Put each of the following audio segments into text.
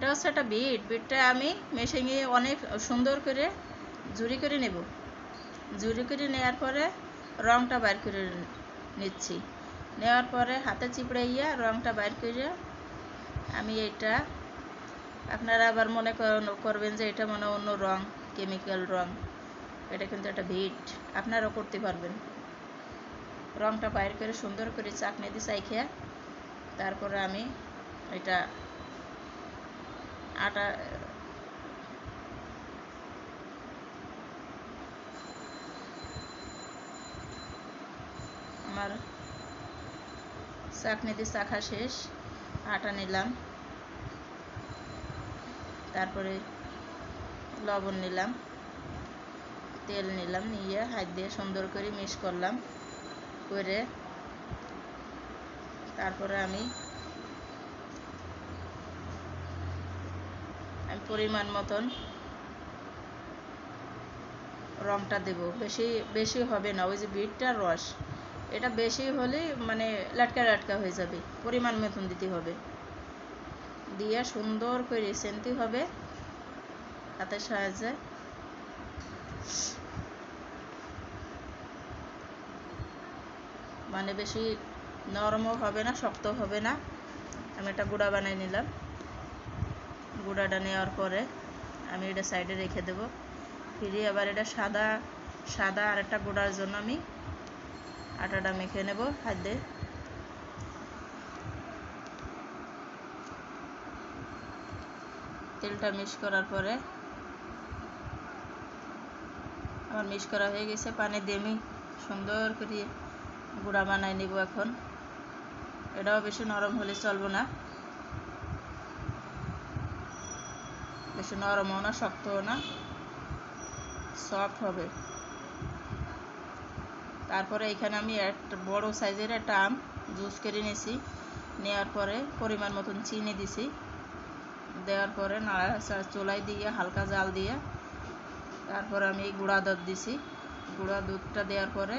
এটা হচ্ছে একটা বিট। বিটটা আমি মেশিনে অনেক সুন্দর করে ঝুরি করে নেব। ঝুরি করে নেওয়ার পরে রঙটা বাইর করে নিচ্ছি। নেওয়ার পরে হাতে চিপড়ে চিপড়াইয়া রঙটা বাইর করে আমি এটা, আপনারা আবার মনে করবেন যে এটা মনে অন্য রং, কেমিক্যাল রং। এটা কিন্তু একটা ভিট আপনারাও করতে পারবেন। রংটা বাইর করে সুন্দর করে চাকনি দিয়ে চাইখিয়া তারপরে আমি এটা আটা আমার চাকনি দিয়ে চাখা শেষ, আটা নিলাম, তারপরে লবণ নিলাম, তেল নিলাম, নিয়ে হাত দিয়ে সুন্দর করে মিক্স করলাম, করে তারপরে আমি পরিমাণ মতন রংটা দেব। বেশি বেশি হবে না, ওই যে বিটটার রস, এটা বেশি হলে মানে লাটকা লাটকা হয়ে যাবে, পরিমাণ মতন দিতে হবে। দিয়ে সুন্দর করে সেনতে হবে হাতের সাহায্যে। মানে বেশি নরমও হবে না, শক্ত হবে না। আমি একটা গুঁড়া বানিয়ে নিলাম। গুঁড়াটা নেওয়ার পরে আমি এটা সাইডে রেখে দেব। ফিরিয়ে আবার এটা সাদা সাদা আর একটা গুঁড়ার জন্য আমি আটাটা মেখে নেব হাত। দিয়ে তেলটা মিক্স করার পরে আমার মিক্স করা হয়ে গেছে, পানি দিয়ে সুন্দর করে গুঁড়া বানাই নিব এখন। এটাও বেশি নরম হলে চলবো না। বেশি নরমও না শক্তও না। সফট হবে। তারপরে এখানে আমি একটা বড় সাইজের একটা আম জুস করে নিয়েছি। নেওয়ার পরে পরিমাণ মতন চিনি দিছি। দেওয়ার পরে নাড়া চোলাই দিয়ে হালকা জাল দিয়ে তারপরে আমি গুঁড়া দুধ দিছি। গুঁড়া দুধটা দেওয়ার পরে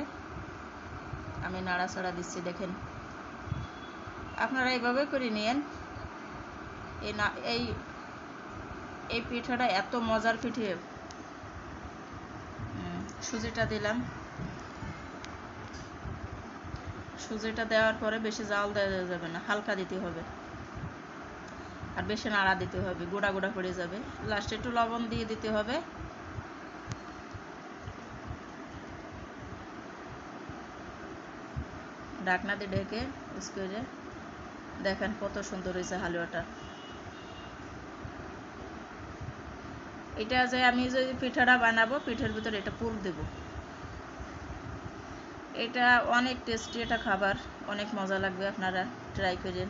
আমি নাড়াচাড়া দিচ্ছি, দেখেন। আপনারা এইভাবে করে নিয়েন। এই না, এই এই পিঠাটা এত মজার পিঠে। সুজিটা দিলাম। সুজিটা দেওয়ার পরে বেশি জাল দেওয়া যাবে না, হালকা দিতে হবে। আর বেশি নাড়া দিতে হবে, গোড়া গোড়া পড়ে যাবে। লাস্টে একটু লবণ দিয়ে দিতে হবে। ঢাকনা দিয়ে ঢেকে করে দেখেন কত সুন্দর হয়েছে হালুয়াটা। এটা যে আমি যে পিঠাটা বানাবো, পিঠের ভিতরে এটা পুর দেব। এটা অনেক টেস্টি এটা খাবার, অনেক মজা লাগবে আপনারা ট্রাই করেন।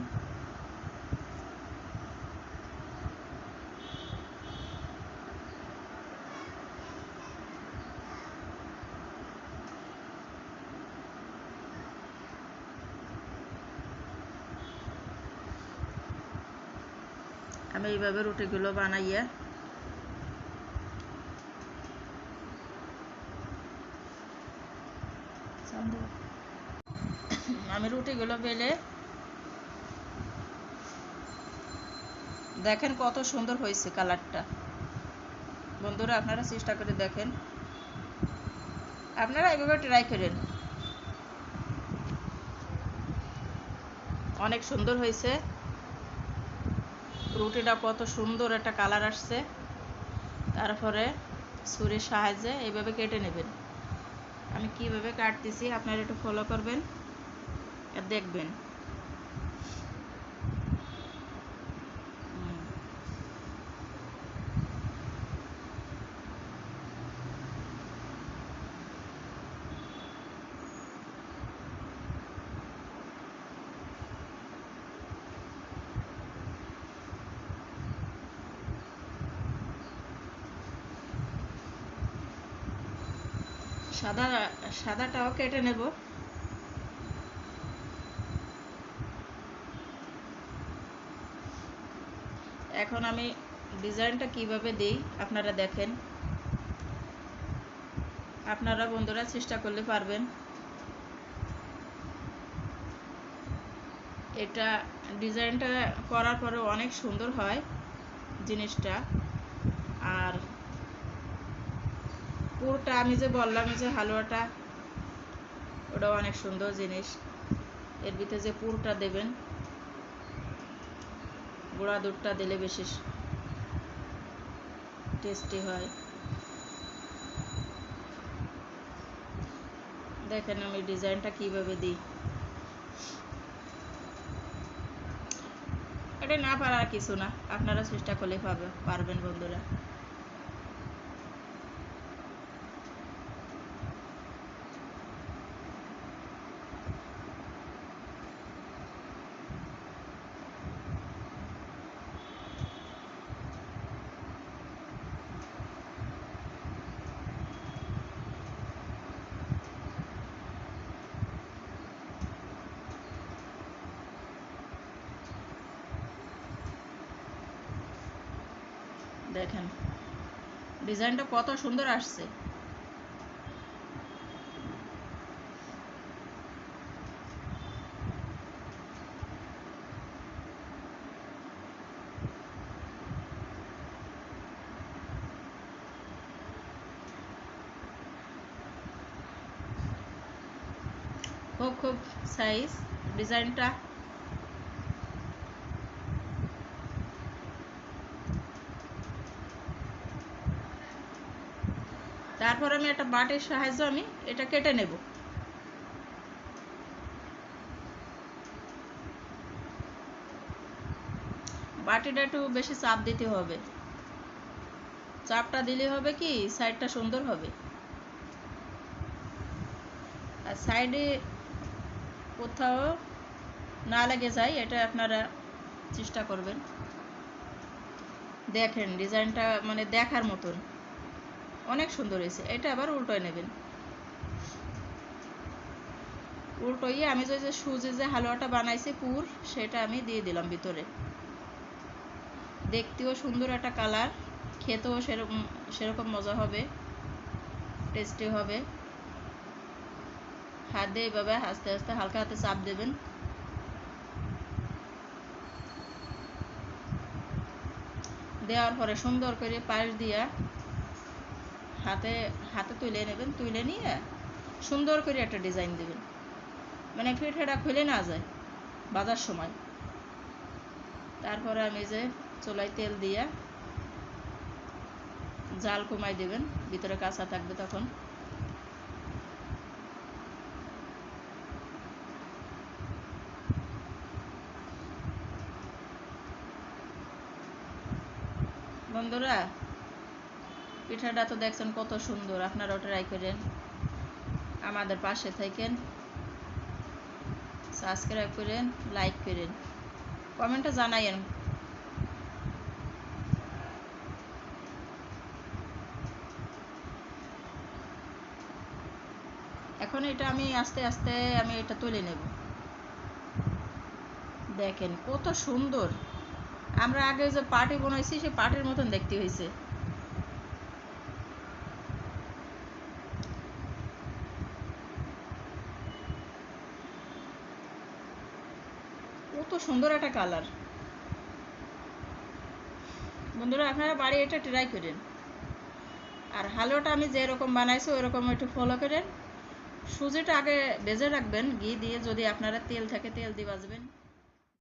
আমি এইভাবে রুটিগুলো বানাইয়া আমি রুটিগুলো বেলে দেখেন কত সুন্দর হয়েছে কালারটা। বন্ধুরা, আপনারা চেষ্টা করে দেখেন। আপনারা এভাবে ট্রাই করেন। অনেক সুন্দর হয়েছে। রুটিটা কত সুন্দর একটা কালার আসছে। তারপরে ছুরির সাহায্যে এইভাবে কেটে নেবেন। কীভাবে কাটতেছি আপনারা একটু ফলো করবেন আর দেখবেন। সাদা সাদাটাও কেটে নেব। এখন আমি ডিজাইনটা কীভাবে দিই আপনারা দেখেন। আপনারা বন্ধুরা চেষ্টা করলে পারবেন। এটা ডিজাইনটা করার পরে অনেক সুন্দর হয় জিনিসটা আর পুরটা আমি যে বললাম যে হালুয়াটা ওটা অনেক সুন্দর জিনিস। এর ভিতরে যে পুরটা দেবেন, গুঁড়া দুধটা দিলে বেশি টেস্টি হয়। দেখেন আমি ডিজাইনটা কীভাবে দিই। এটা না পারার কিছু না, আপনারা চেষ্টা করলে পাবে পারবেন বন্ধুরা। দেখেন। ডিজাইনটা কত সুন্দর আসছে। খুব খুব সাইজ ডিজাইনটা তারপর আমি একটা বাটির সাহায্য আমি এটা কেটে নেব। বাটিটা একটু বেশি চাপ দিতে হবে। চাপটা দিলে হবে কি, সাইডটা সুন্দর হবে। আর সাইডে কোথাও না লেগে যায়, এটা আপনারা চেষ্টা করবেন। দেখেন, ডিজাইনটা মানে দেখার মতন। অনেক সুন্দর হয়েছে। এটা আবার উল্টোয় নেবেন। উল্টোইয়ে আমি যে সুজি যে হালুয়াটা বানাইছি পুর, সেটা আমি দিয়ে দিলাম ভিতরে। দেখতেও সুন্দর একটা কালার, খেতেও সেরকম সেরকম মজা হবে টেস্টি হবে। হাত দিয়ে এইভাবে আস্তে আস্তে হালকা হাতে চাপ দেবেন। দেওয়ার পরে সুন্দর করে পাশ দিয়া হাতে হাতে তুলে নেবেন, তুলে নিয়ে সুন্দর করে একটা ডিজাইন দেবেন। মানে পিঠেটা খুলে না যায় বাজার সময়। তারপরে আমি যে চুলায় তেল দিয়ে জাল কমাই দেবেন, ভিতরে কাঁচা থাকবে তখন। বন্ধুরা পিঠাটা তো দেখছেন কত সুন্দর, আপনারাও ট্রাই করেন। আমাদের পাশে থাকেন। সাবস্ক্রাইব করেন লাইক করেন। কমেন্টে জানাইন এখন এটা আমি আস্তে আস্তে আমি এটা তুলে নেব। দেখেন কত সুন্দর। আমরা আগে যে পার্টি বানাইছি, সে পার্টির মতন দেখতে হয়েছে কত সুন্দর একটা কালার বন্ধুরা, আপনারা বাড়ি এটা ট্রাই করেন। আর হালুয়াটা আমি যেরকম বানাইছি, ওইরকম একটু ফলো করেন। সুজিটা আগে ভেজে রাখবেন, ঘি দিয়ে যদি আপনারা তেল থাকে তেল দিয়ে বাজবেন